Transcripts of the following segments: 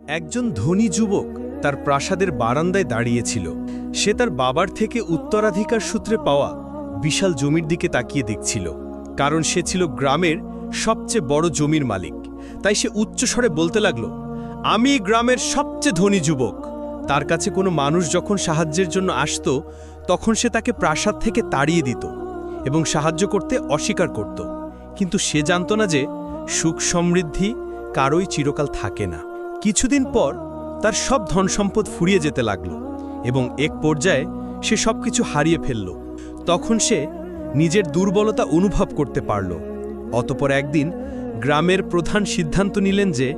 একজন ধনী যুবক তার প্রাসাদের বারান্দায় দাঁড়িয়েছিল। সে তার বাবার থেকে উত্তরাধিকার সূত্রে পাওয়া বিশাল জমির দিকে তাকিয়ে দেখছিল, কারণ সে ছিল গ্রামের সবচেয়ে বড় জমির মালিক। তাই সে উচ্চস্বরে বলতে লাগল, আমি গ্রামের সবচেয়ে ধনী যুবক। তার কাছে কোনো মানুষ যখন সাহায্যের জন্য আসত, তখন সে তাকে প্রাসাদ থেকে তাড়িয়ে দিত এবং সাহায্য করতে অস্বীকার করত। কিন্তু সে জানত না যে সুখ সমৃদ্ধি কারোই চিরকাল থাকে না। কিছুদিন পর তার সব ধন সম্পদ ফুরিয়ে যেতে লাগল এবং এক পর্যায়ে সে সবকিছু হারিয়ে ফেলল। তখন সে নিজের দুর্বলতা অনুভব করতে পারল। অতপর একদিন গ্রামের প্রধান সিদ্ধান্ত নিলেন যে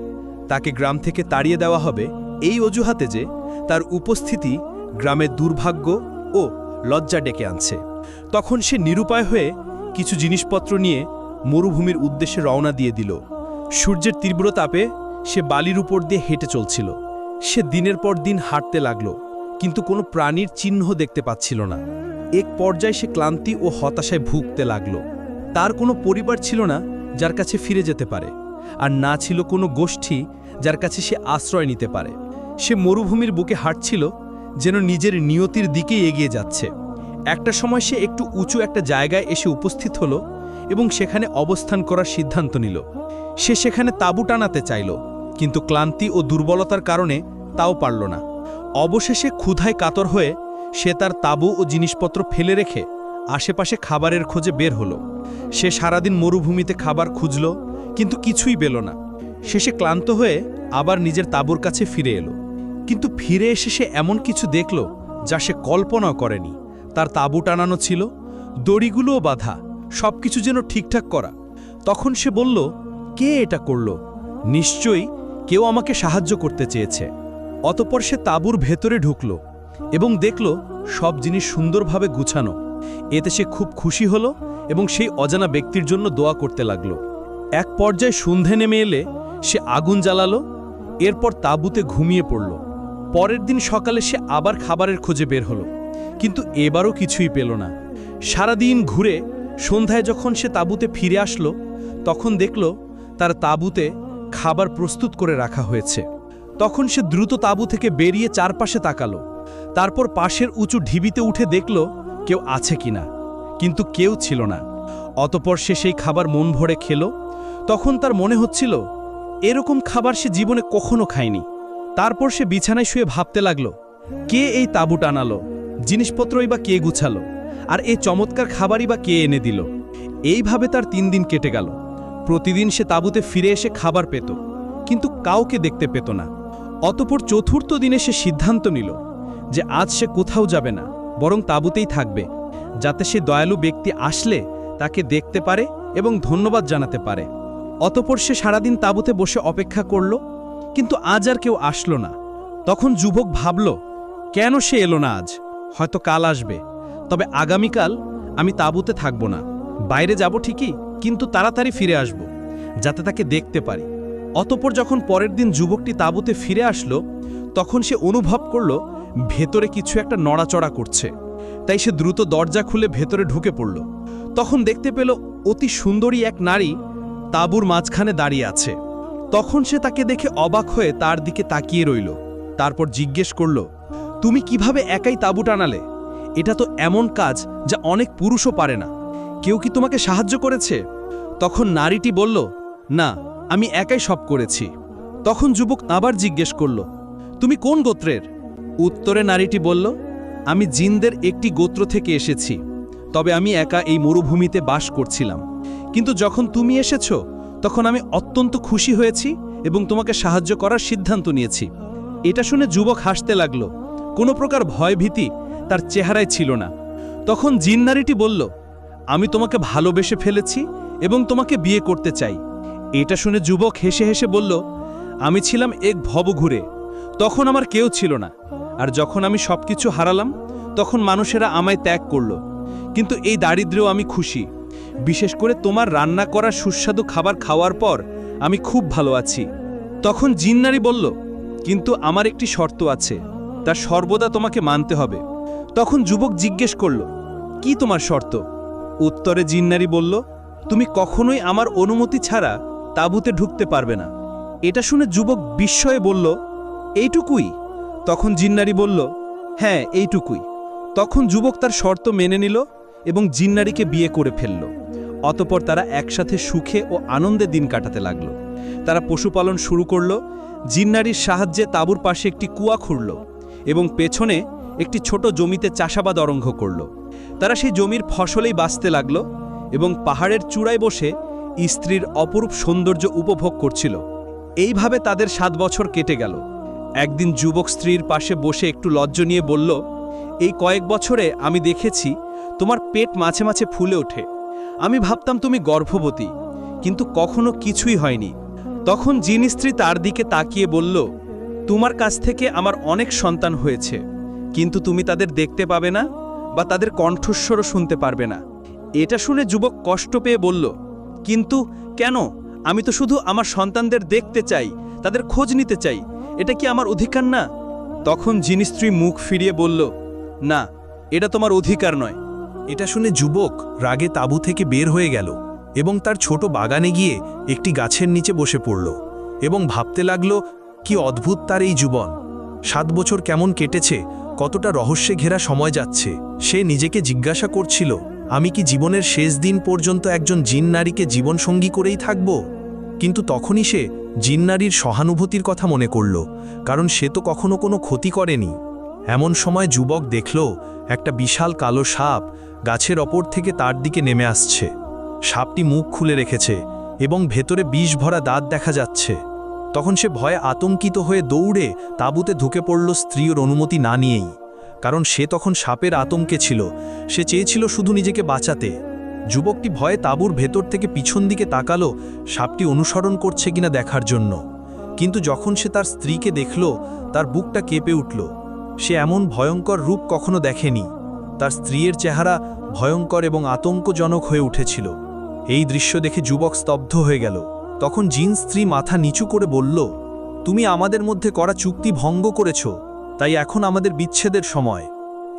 তাকে গ্রাম থেকে তাড়িয়ে দেওয়া হবে এই অজুহাতে যে তার উপস্থিতি গ্রামের দুর্ভাগ্য ও লজ্জা ডেকে আনছে। তখন সে নিরুপায় হয়ে কিছু জিনিসপত্র নিয়ে মরুভূমির উদ্দেশ্যে রওনা দিয়ে দিল। সূর্যের তীব্র তাপে সে বালির উপর দিয়ে হেঁটে চলছিল। সে দিনের পর দিন হাঁটতে লাগল, কিন্তু কোনো প্রাণীর চিহ্ন দেখতে পাচ্ছিল না। এক পর্যায়ে সে ক্লান্তি ও হতাশায় ভুগতে লাগল। তার কোনো পরিবার ছিল না যার কাছে ফিরে যেতে পারে, আর না ছিল কোনো গোষ্ঠী যার কাছে সে আশ্রয় নিতে পারে। সে মরুভূমির বুকে হাঁটছিল, যেন নিজের নিয়তির দিকেই এগিয়ে যাচ্ছে। একটা সময় সে একটু উঁচু একটা জায়গায় এসে উপস্থিত হলো এবং সেখানে অবস্থান করার সিদ্ধান্ত নিল। সে সেখানে তাঁবু টানাতে চাইল। কিন্তু ক্লান্তি ও দুর্বলতার কারণে তাও পারল না। অবশেষে ক্ষুধায় কাতর হয়ে সে তার তাঁবু ও জিনিসপত্র ফেলে রেখে আশেপাশে খাবারের খোঁজে বের হলো। সে সারাদিন মরুভূমিতে খাবার খুঁজল, কিন্তু কিছুই পেল না। শেষে ক্লান্ত হয়ে আবার নিজের তাবুর কাছে ফিরে এলো। কিন্তু ফিরে এসে সে এমন কিছু দেখল যা সে কল্পনাও করেনি। তার তাঁবু টানানো ছিল, দড়িগুলোও বাধা, সবকিছু যেন ঠিকঠাক করা। তখন সে বলল, কে এটা করল? নিশ্চয়ই কেউ আমাকে সাহায্য করতে চেয়েছে। অতপর সে তাঁবুর ভেতরে ঢুকল এবং দেখল সব জিনিস সুন্দরভাবে গুছানো। এতে সে খুব খুশি হল এবং সেই অজানা ব্যক্তির জন্য দোয়া করতে লাগল। এক পর্যায়ে সন্ধে নেমে এলে সে আগুন জ্বালালো, এরপর তাঁবুতে ঘুমিয়ে পড়ল। পরের দিন সকালে সে আবার খাবারের খোঁজে বের হলো, কিন্তু এবারও কিছুই পেল না। সারাদিন ঘুরে সন্ধ্যায় যখন সে তাঁবুতে ফিরে আসলো, তখন দেখল তার তাঁবুতে খাবার প্রস্তুত করে রাখা হয়েছে। তখন সে দ্রুত তাঁবু থেকে বেরিয়ে চারপাশে তাকালো। তারপর পাশের উঁচু ঢিবিতে উঠে দেখল, কেউ আছে কিনা। কিন্তু কেউ ছিল না। অতপর সে সেই খাবার মন ভরে খেল। তখন তার মনে হচ্ছিল, এরকম খাবার সে জীবনে কখনো খায়নি। তারপর সে বিছানায় শুয়ে ভাবতে লাগল, কে এই তাঁবু টানালো? জিনিসপত্রই বা কে গুছালো? আর এই চমৎকার খাবারই বা কে এনে দিল? এইভাবে তার তিন দিন কেটে গেল। প্রতিদিন সে তাঁবুতে ফিরে এসে খাবার পেত, কিন্তু কাউকে দেখতে পেত না। অতপর চতুর্থ দিনে সে সিদ্ধান্ত নিল যে আজ সে কোথাও যাবে না, বরং তাঁবুতেই থাকবে, যাতে সে দয়ালু ব্যক্তি আসলে তাকে দেখতে পারে এবং ধন্যবাদ জানাতে পারে। অতপর সে সারাদিন তাঁবুতে বসে অপেক্ষা করল, কিন্তু আজ আর কেউ আসলো না। তখন যুবক ভাবল, কেন সে এলো না আজ? হয়তো কাল আসবে। তবে আগামীকাল আমি তাঁবুতে থাকব না। বাইরে যাব ঠিকই? কিন্তু তাড়াতাড়ি ফিরে আসব, যাতে তাকে দেখতে পারি। অতপর যখন পরের দিন যুবকটি তাঁবুতে ফিরে আসলো, তখন সে অনুভব করল, ভেতরে কিছু একটা নড়াচড়া করছে। তাই সে দ্রুত দরজা খুলে ভেতরে ঢুকে পড়ল। তখন দেখতে পেল অতি সুন্দরী এক নারী তাঁবুর মাঝখানে দাঁড়িয়ে আছে। তখন সে তাকে দেখে অবাক হয়ে তার দিকে তাকিয়ে রইল। তারপর জিজ্ঞেস করল, তুমি কীভাবে একাই তাঁবু টানালে? এটা তো এমন কাজ যা অনেক পুরুষও পারে না। কেউ কি তোমাকে সাহায্য করেছে? তখন নারীটি বলল, না, আমি একাই সব করেছি। তখন যুবক আবার জিজ্ঞেস করল, তুমি কোন গোত্রের? উত্তরে নারীটি বলল, আমি জিনদের একটি গোত্র থেকে এসেছি, তবে আমি একা এই মরুভূমিতে বাস করছিলাম। কিন্তু যখন তুমি এসেছ, তখন আমি অত্যন্ত খুশি হয়েছি এবং তোমাকে সাহায্য করার সিদ্ধান্ত নিয়েছি। এটা শুনে যুবক হাসতে লাগল। কোনো প্রকার ভয়ভীতি তার চেহারায় ছিল না। তখন জিন নারীটি বলল আমি তোমাকে ভালোবেসে ফেলেছি এবং তোমাকে বিয়ে করতে চাই। এটা শুনে যুবক হেসে হেসে বলল, আমি ছিলাম এক ভবঘুরে। তখন আমার কেউ ছিল না। আর যখন আমি সবকিছু হারালাম, তখন মানুষেরা আমায় ত্যাগ করল। কিন্তু এই দারিদ্র্যও আমি খুশি। বিশেষ করে তোমার রান্না করা সুস্বাদু খাবার খাওয়ার পর আমি খুব ভালো আছি। তখন জিন্নারি বলল, কিন্তু আমার একটি শর্ত আছে। তা সর্বদা তোমাকে মানতে হবে। তখন যুবক জিজ্ঞেস করল, কি তোমার শর্ত? উত্তরে জিন্নারি বলল, তুমি কখনোই আমার অনুমতি ছাড়া তাঁবুতে ঢুকতে পারবে না। এটা শুনে যুবক বিস্ময়ে বলল, এইটুকুই? তখন জিন্নারি বলল হ্যাঁ এইটুকুই। তখন যুবক তার শর্ত মেনে নিল এবং জিন্নারিকে বিয়ে করে ফেলল। অতপর তারা একসাথে সুখে ও আনন্দে দিন কাটাতে লাগল। তারা পশুপালন শুরু করল জিন্নারির সাহায্যে তাঁবুর পাশে একটি কুয়া খুঁড়ল এবং পেছনে একটি ছোট জমিতে চাষাবাদ আরম্ভ করল। তারা সেই জমির ফসলেই বাঁচতে লাগল এবং পাহাড়ের চূড়ায় বসে স্ত্রীর অপরূপ সৌন্দর্য উপভোগ করছিল। এইভাবে তাদের সাত বছর কেটে গেল। একদিন যুবক স্ত্রীর পাশে বসে একটু লজ্জ নিয়ে বলল, এই কয়েক বছরে আমি দেখেছি তোমার পেট মাঝে মাঝে ফুলে ওঠে। আমি ভাবতাম তুমি গর্ভবতী, কিন্তু কখনো কিছুই হয়নি। তখন জিন স্ত্রী তার দিকে তাকিয়ে বলল, তোমার কাছ থেকে আমার অনেক সন্তান হয়েছে, কিন্তু তুমি তাদের দেখতে পাবে না? বা তাদের কণ্ঠস্বরও শুনতে পারবে না। এটা শুনে যুবক কষ্ট পেয়ে বলল, কিন্তু কেন? আমি তো শুধু আমার সন্তানদের দেখতে চাই, তাদের খোঁজ নিতে চাই। এটা কি আমার অধিকার না? তখন জিন স্ত্রী মুখ ফিরিয়ে বলল, না, এটা তোমার অধিকার নয়। এটা শুনে যুবক রাগে তাঁবু থেকে বের হয়ে গেল এবং তার ছোট বাগানে গিয়ে একটি গাছের নিচে বসে পড়ল এবং ভাবতে লাগল, কি অদ্ভুত তার এই জীবন সাত বছর কেমন কেটেছে কতটা রহস্যে ঘেরা সময় যাচ্ছে, সে নিজেকে জিজ্ঞাসা করছিল, আমি কি জীবনের শেষ দিন পর্যন্ত একজন জিন নারীকে জীবনসঙ্গী করেই থাকব? কিন্তু তখনই সে জিন নারীর সহানুভূতির কথা মনে করল, কারণ সে তো কখনো কোনো ক্ষতি করেনি। এমন সময় যুবক দেখল, একটা বিশাল কালো সাপ গাছের ওপর থেকে তার দিকে নেমে আসছে। সাপটি মুখ খুলে রেখেছে এবং ভেতরে বিষ ভরা দাঁত দেখা যাচ্ছে। তখন সে ভয়ে আতঙ্কিত হয়ে দৌড়ে তাঁবুতে ঢুকে পড়ল স্ত্রীর অনুমতি না নিয়েই। কারণ সে তখন সাপের আতঙ্কে ছিল। সে চেয়েছিল শুধু নিজেকে বাঁচাতে। যুবকটি ভয়ে তাঁবুর ভেতর থেকে পিছন দিকে তাকালো, সাপটি অনুসরণ করছে কিনা দেখার জন্য। কিন্তু যখন সে তার স্ত্রীকে দেখল, তার বুকটা কেঁপে উঠল। সে এমন ভয়ঙ্কর রূপ কখনো দেখেনি। তার স্ত্রীর চেহারা ভয়ঙ্কর এবং আতঙ্কজনক হয়ে উঠেছিল। এই দৃশ্য দেখে যুবক স্তব্ধ হয়ে গেল। তখন জিন স্ত্রী মাথা নিচু করে বলল, তুমি আমাদের মধ্যে করা চুক্তি ভঙ্গ করেছ, তাই এখন আমাদের বিচ্ছেদের সময়।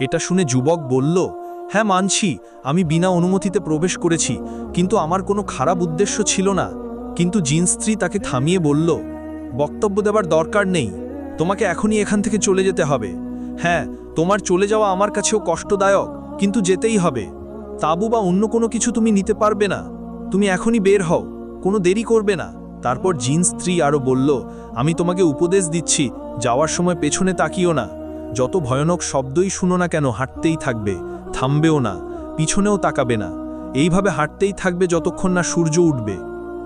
এটা শুনে যুবক বলল হ্যাঁ মানছি, আমি বিনা অনুমতিতে প্রবেশ করেছি, কিন্তু আমার কোনো খারাপ উদ্দেশ্য ছিল না। কিন্তু জিন স্ত্রী তাকে থামিয়ে বলল, বক্তব্য দেবার দরকার নেই, তোমাকে এখনই এখান থেকে চলে যেতে হবে। হ্যাঁ তোমার চলে যাওয়া আমার কাছেও কষ্টদায়ক, কিন্তু যেতেই হবে। তাবু বা অন্য কোনো কিছু তুমি নিতে পারবে না। তুমি এখনই বের হও। কোনো দেরি করবে না। তারপর জিন স্ত্রী আরও বলল, আমি তোমাকে উপদেশ দিচ্ছি, যাওয়ার সময় পেছনে তাকিও না। যত ভয়ানক শব্দই শুনো না কেন, হাঁটতেই থাকবে, থামবেও না, পিছনেও তাকাবে না। এইভাবে হাঁটতেই থাকবে যতক্ষণ না সূর্য উঠবে।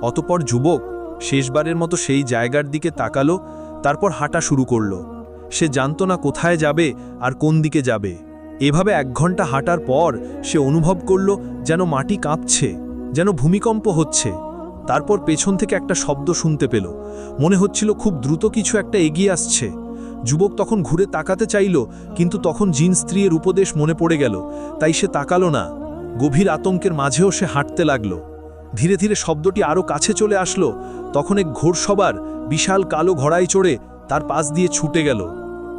অতপর যুবক শেষবারের মতো সেই জায়গার দিকে তাকালো, তারপর হাঁটা শুরু করল। সে জানত না কোথায় যাবে আর কোন দিকে যাবে। এভাবে এক ঘণ্টা হাঁটার পর সে অনুভব করল যেন মাটি কাঁপছে, যেন ভূমিকম্প হচ্ছে। তারপর পেছন থেকে একটা শব্দ শুনতে পেল। মনে হচ্ছিল খুব দ্রুত কিছু একটা এগিয়ে আসছে। যুবক তখন ঘুরে তাকাতে চাইল, কিন্তু তখন জিন স্ত্রীর উপদেশ মনে পড়ে গেল, তাই সে তাকালো না। গভীর আতঙ্কের মাঝেও সে হাঁটতে লাগল। ধীরে ধীরে শব্দটি আরও কাছে চলে আসলো, তখন এক ঘোড়সবার বিশাল কালো ঘোড়ায় চড়ে তার পাশ দিয়ে ছুটে গেল।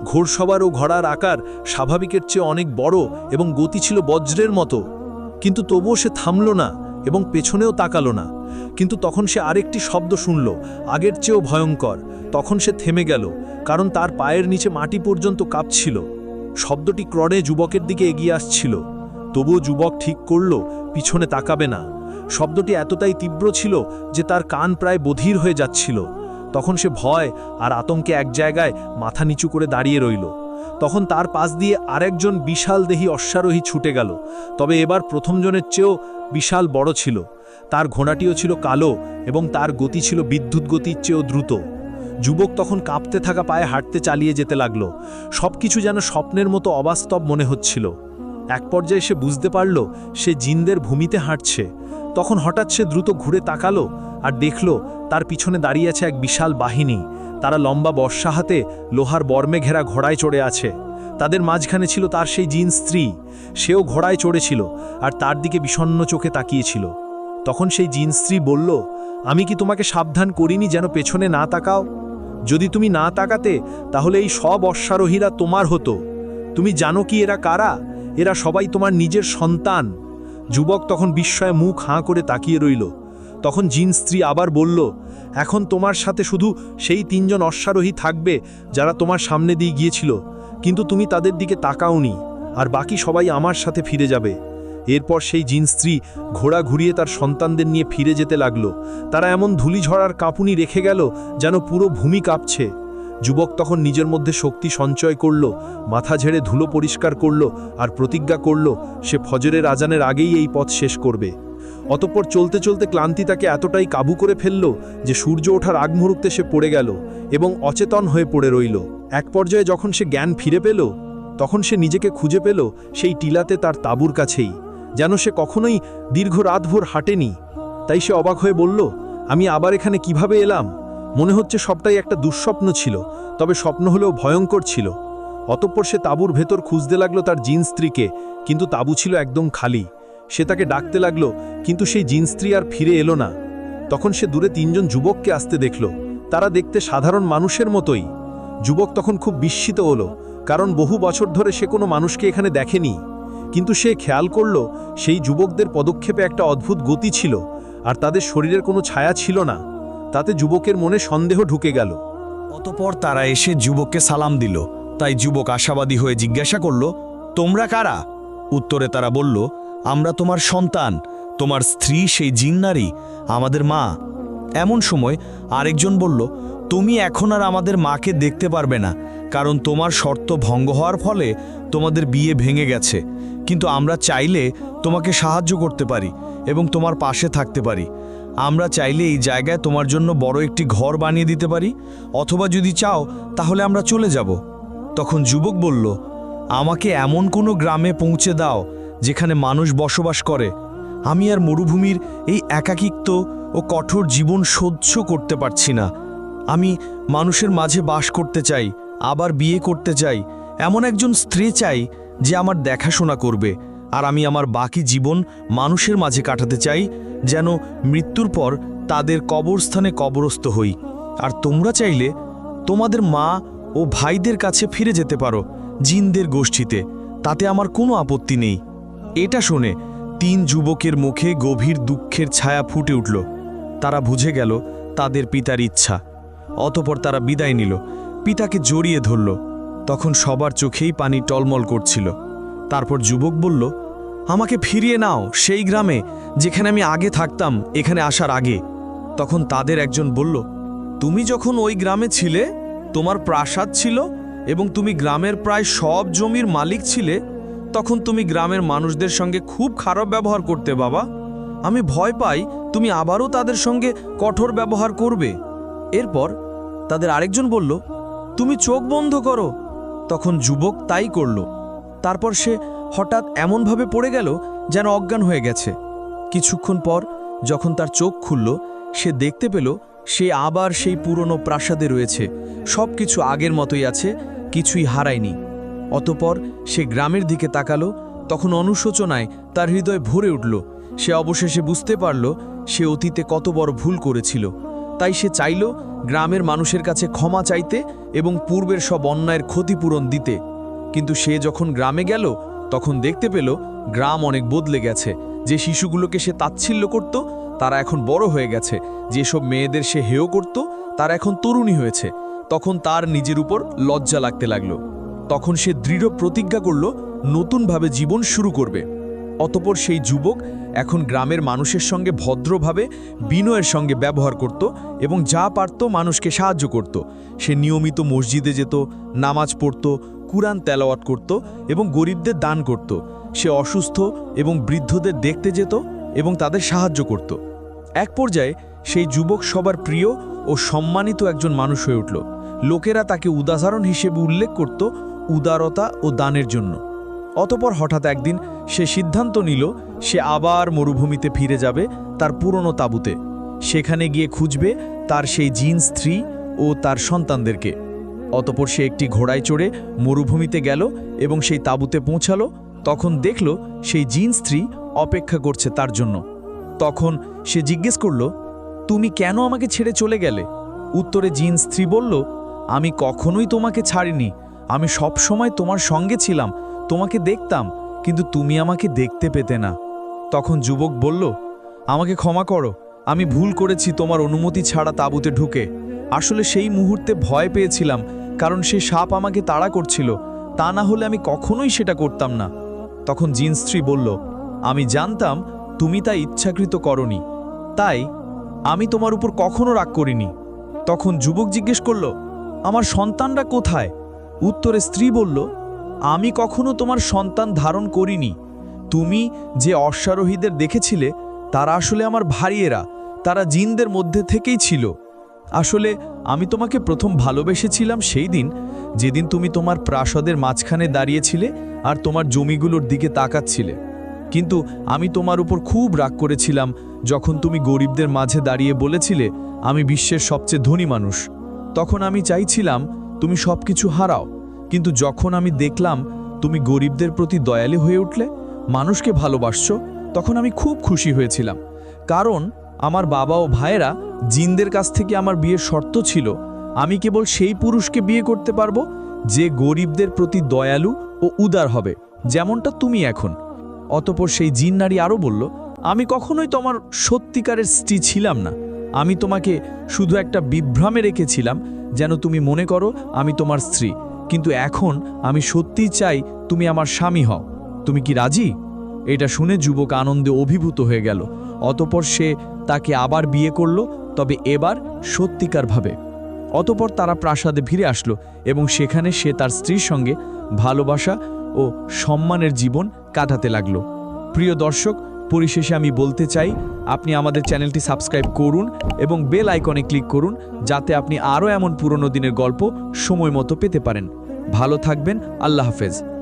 ঘোড়সবার ও ঘোড়ার আকার স্বাভাবিকের চেয়ে অনেক বড় এবং গতি ছিল বজ্রের মতো। কিন্তু তবুও সে থামল না এবং পেছনেও তাকালো না। কিন্তু তখন সে আরেকটি শব্দ শুনল, আগের চেয়েও ভয়ঙ্কর। তখন সে থেমে গেল, কারণ তার পায়ের নিচে মাটি পর্যন্ত কাঁপছিল। শব্দটি ক্রড়ে যুবকের দিকে এগিয়ে আসছিল। তবুও যুবক ঠিক করল, পিছনে তাকাবে না। শব্দটি এতটাই তীব্র ছিল যে তার কান প্রায় বধির হয়ে যাচ্ছিল। তখন সে ভয় আর আতঙ্কে এক জায়গায় মাথা নিচু করে দাঁড়িয়ে রইল। তখন তার পাশ দিয়ে আরেকজন বিশাল দেহি অশ্বারোহী ছুটে গেল, তবে এবার প্রথমজনের চেয়েও বিশাল বড় ছিল। তার ঘোড়াটিও ছিল কালো এবং তার গতি ছিল বিদ্যুৎ গতির চেয়েও দ্রুত। যুবক তখন কাঁপতে থাকা পায়ে হাঁটতে চালিয়ে যেতে লাগল। সব কিছু যেন স্বপ্নের মতো অবাস্তব মনে হচ্ছিল। এক পর্যায়ে সে বুঝতে পারল, সে জিনদের ভূমিতে হাঁটছে। তখন হঠাৎ সে দ্রুত ঘুরে তাকালো আর দেখল, তার পিছনে দাঁড়িয়ে আছে এক বিশাল বাহিনী। তারা লম্বা বর্ষা হাতে লোহার বর্মে ঘেরা ঘোড়ায় চড়ে আছে। তাদের মাঝখানে ছিল তার সেই জিন স্ত্রী। সেও ঘোড়ায় চড়েছিল আর তার দিকে বিষণ্ণ চোখে তাকিয়েছিল। তখন সেই জিন স্ত্রী বলল, আমি কি তোমাকে সাবধান করিনি যেন পেছনে না তাকাও? যদি তুমি না তাকাতে, তাহলে এই সব অশ্বারোহীরা তোমার হতো। তুমি জানো কি এরা কারা? এরা সবাই তোমার নিজের সন্তান। যুবক তখন বিস্ময়ে মুখ হাঁ করে তাকিয়ে রইল। তখন জিন স্ত্রী আবার বলল, এখন তোমার সাথে শুধু সেই তিনজন অশ্বারোহী থাকবে যারা তোমার সামনে দিয়ে গিয়েছিল, কিন্তু তুমি তাদের দিকে তাকাওনি, আর বাকি সবাই আমার সাথে ফিরে যাবে। এরপর সেই জিন স্ত্রী ঘোড়া ঘুরিয়ে তার সন্তানদের নিয়ে ফিরে যেতে লাগল। তারা এমন ধুলিঝড়ার কাঁপুনি রেখে গেল যেন পুরো ভূমি কাঁপছে। যুবক তখন নিজের মধ্যে শক্তি সঞ্চয় করল, মাথা ঝেড়ে ধুলো পরিষ্কার করল আর প্রতিজ্ঞা করল, সে ফজরের আজানের আগেই এই পথ শেষ করবে। অতঃপর চলতে চলতে ক্লান্তি তাকে এতটাই কাবু করে ফেলল যে সূর্য ওঠার আগ মুহূর্তে সে পড়ে গেল এবং অচেতন হয়ে পড়ে রইল। এক পর্যায়ে যখন সে জ্ঞান ফিরে পেল, তখন সে নিজেকে খুঁজে পেল সেই টিলাতে তার তাঁবুর কাছেই। যেন সে কখনোই দীর্ঘ রাতভর হাঁটেনি। তাই সে অবাক হয়ে বলল, আমি আবার এখানে কীভাবে এলাম? মনে হচ্ছে সবটাই একটা দুঃস্বপ্ন ছিল, তবে স্বপ্ন হলেও ভয়ঙ্কর ছিল। অতঃপর সে তাঁবুর ভেতর খুঁজতে লাগল তার জিন স্ত্রীকে, কিন্তু তাঁবু ছিল একদম খালি। সে তাকে ডাকতে লাগল, কিন্তু সেই জিন স্ত্রী আর ফিরে এলো না। তখন সে দূরে তিনজন যুবককে আসতে দেখল। তারা দেখতে সাধারণ মানুষের মতোই। যুবক তখন খুব বিস্মিত হলো, কারণ বহু বছর ধরে সে কোনো মানুষকে এখানে দেখেনি। কিন্তু সে খেয়াল করল সেই যুবকদের পদক্ষেপে একটা অদ্ভুত গতি ছিল, আর তাদের শরীরের কোনো ছায়া ছিল না। তাতে যুবকের মনে সন্দেহ ঢুকে গেল। অতপর তারা এসে যুবককে সালাম দিল। তাই যুবক আশাবাদী হয়ে জিজ্ঞাসা করল, তোমরা কারা? উত্তরে তারা বলল, আমরা তোমার সন্তান। তোমার স্ত্রী সেই জিন্নারি আমাদের মা। এমন সময় আরেকজন বলল, তুমি এখন আর আমাদের মাকে দেখতে পারবে না। কারণ তোমার শর্ত ভঙ্গ হওয়ার ফলে তোমাদের বিয়ে ভেঙে গেছে। কিন্তু আমরা চাইলে তোমাকে সাহায্য করতে পারি এবং তোমার পাশে থাকতে পারি। আমরা চাইলে এই জায়গায় তোমার জন্য বড় একটি ঘর বানিয়ে দিতে পারি। অথবা যদি চাও, তাহলে আমরা চলে যাব। তখন যুবক বলল, আমাকে এমন কোনো গ্রামে পৌঁছে দাও, যেখানে মানুষ বসবাস করে। আমি আর মরুভূমির এই একাকিত্ব ও কঠোর জীবন সহ্য করতে পারছি না। আমি মানুষের মাঝে বাস করতে চাই। আবার বিয়ে করতে চাই। এমন একজন স্ত্রী চাই যে আমার দেখাশোনা করবে আর আমি আমার বাকি জীবন মানুষের মাঝে কাটাতে চাই যেন মৃত্যুর পর তাদের কবরস্থানে কবরস্থ হই। আর তোমরা চাইলে তোমাদের মা ও ভাইদের কাছে ফিরে যেতে পারো জিনদের গোষ্ঠীতে, তাতে আমার কোনো আপত্তি নেই। এটা শুনে তিন যুবকের মুখে গভীর দুঃখের ছায়া ফুটে উঠল। তারা বুঝে গেল তাদের পিতার ইচ্ছা। অতপর তারা বিদায় নিল। পিতাকে জড়িয়ে ধরল। তখন সবার চোখেই পানি টলমল করছিল। তারপর যুবক বলল, আমাকে ফিরিয়ে নাও, সেই গ্রামে, যেখানে আমি আগে থাকতাম, এখানে আসার আগে। তখন তাদের একজন বলল, তুমি যখন ওই গ্রামে ছিলে, তোমার প্রাসাদ ছিল এবং তুমি গ্রামের প্রায় সব জমির মালিক ছিলে, তখন তুমি গ্রামের মানুষদের সঙ্গে খুব খারাপ ব্যবহার করতে, বাবা। আমি ভয় পাই তুমি আবারও তাদের সঙ্গে কঠোর ব্যবহার করবে। এরপর তাদের আরেকজন বলল তুমি চোখ বন্ধ করো। তখন যুবক তাই করল। তারপর সে হঠাৎ এমনভাবে পড়ে গেল যেন অজ্ঞান হয়ে গেছে। কিছুক্ষণ পর যখন তার চোখ খুলল, সে দেখতে পেল সে আবার সেই পুরনো প্রাসাদে রয়েছে। সব কিছু আগের মতোই আছে, কিছুই হারায়নি। অতপর সে গ্রামের দিকে তাকালো, তখন অনুশোচনায় তার হৃদয় ভরে উঠল। সে অবশেষে বুঝতে পারল সে অতীতে কত বড় ভুল করেছিল। তাই সে চাইল গ্রামের মানুষের কাছে ক্ষমা চাইতে এবং পূর্বের সব অন্যায়ের ক্ষতিপূরণ দিতে। কিন্তু সে যখন গ্রামে গেল, তখন দেখতে পেল গ্রাম অনেক বদলে গেছে। যে শিশুগুলোকে সে তাচ্ছিল্য করত, তারা এখন বড় হয়ে গেছে। যেসব মেয়েদের সে হেয় করত, তারা এখন তরুণী হয়েছে। তখন তার নিজের উপর লজ্জা লাগতে লাগল। তখন সে দৃঢ় প্রতিজ্ঞা করল, নতুনভাবে জীবন শুরু করবে। অতপর সেই যুবক এখন গ্রামের মানুষের সঙ্গে ভদ্রভাবে, বিনয়ের সঙ্গে ব্যবহার করত এবং যা পারত মানুষকে সাহায্য করত। সে নিয়মিত মসজিদে যেত, নামাজ পড়ত, কুরআন তেলাওয়াত করত এবং গরিবদের দান করত। সে অসুস্থ এবং বৃদ্ধদের দেখতে যেত এবং তাদের সাহায্য করত। এক পর্যায়ে সেই যুবক সবার প্রিয় ও সম্মানিত একজন মানুষ হয়ে উঠল। লোকেরা তাকে উদাহরণ হিসেবে উল্লেখ করত উদারতা ও দানের জন্য। অতপর হঠাৎ একদিন সে সিদ্ধান্ত নিল, সে আবার মরুভূমিতে ফিরে যাবে তার পুরনো তাঁবুতে। সেখানে গিয়ে খুঁজবে তার সেই জিন স্ত্রী ও তার সন্তানদেরকে। অতপর সে একটি ঘোড়ায় চড়ে মরুভূমিতে গেল এবং সেই তাঁবুতে পৌঁছালো। তখন দেখল সেই জিন স্ত্রী অপেক্ষা করছে তার জন্য। তখন সে জিজ্ঞেস করল, তুমি কেন আমাকে ছেড়ে চলে গেলে? উত্তরে জিন স্ত্রী বলল, আমি কখনোই তোমাকে ছাড়িনি। আমি সব সময় তোমার সঙ্গে ছিলাম। তোমাকে দেখতাম, কিন্তু তুমি আমাকে দেখতে পেতে না। তখন যুবক বলল, আমাকে ক্ষমা করো, আমি ভুল করেছি, তোমার অনুমতি ছাড়া তাঁবুতে ঢুকে। আসলে সেই মুহূর্তে ভয় পেয়েছিলাম, কারণ সে সাপ আমাকে তাড়া করছিল, তা না হলে আমি কখনোই সেটা করতাম না। তখন জিন স্ত্রী বলল, আমি জানতাম, তুমি তা ইচ্ছাকৃত করনি। তাই, আমি তোমার উপর কখনো রাগ করিনি। তখন যুবক জিজ্ঞেস করল, আমার সন্তানরা কোথায়? উত্তরে স্ত্রী বলল আমি কখনো তোমার সন্তান ধারণ করিনি। তুমি যে অশ্বারোহীদের দেখেছিলে, তারা আসলে আমার ভারিয়েরা তারা জিনদের মধ্যে থেকেই ছিল। আসলে আমি তোমাকে প্রথম ভালোবেসেছিলাম সেই দিন, যেদিন তুমি তোমার প্রাসাদের মাঝখানে দাঁড়িয়েছিলে আর তোমার জমিগুলোর দিকে তাকাচ্ছিলে। কিন্তু আমি তোমার উপর খুব রাগ করেছিলাম, যখন তুমি গরিবদের মাঝে দাঁড়িয়ে বলেছিলে, আমি বিশ্বের সবচেয়ে ধনী মানুষ। তখন আমি চাইছিলাম, তুমি সব কিছু হারাও। কিন্তু যখন আমি দেখলাম তুমি গরিবদের প্রতি দয়ালু হয়ে উঠলে, মানুষকে ভালোবাসছো, তখন আমি খুব খুশি হয়েছিলাম। কারণ আমার বাবা ও ভাইয়েরা জিনদের কাছ থেকে আমার বিয়ের শর্ত ছিল, আমি কেবল সেই পুরুষকে বিয়ে করতে পারব যে গরিবদের প্রতি দয়ালু ও উদার হবে, যেমনটা তুমি এখন। অতপর সেই জিন নারী আরও বলল, আমি কখনোই তোমার সত্যিকারের স্ত্রী ছিলাম না। আমি তোমাকে শুধু একটা বিভ্রমে রেখেছিলাম, যেন তুমি মনে করো আমি তোমার স্ত্রী। কিন্তু এখন আমি সত্যিই চাই তুমি আমার স্বামী হও। তুমি কি রাজি? এটা শুনে যুবক আনন্দে অভিভূত হয়ে গেল। অতপর সে তাকে আবার বিয়ে করল, তবে এবার সত্যিকারভাবে। অতপর তারা প্রাসাদে ফিরে আসলো এবং সেখানে সে তার স্ত্রীর সঙ্গে ভালোবাসা ও সম্মানের জীবন কাটাতে লাগল। প্রিয় দর্শক পরিশেষে আমি বলতে চাই, আপনি আমাদের চ্যানেলটি সাবস্ক্রাইব করুন এবং বেল আইকনে ক্লিক করুন যাতে আপনি আরও এমন পুরনো দিনের গল্প সময় মতো পেতে পারেন। ভালো থাকবেন, আল্লাহ হাফেজ।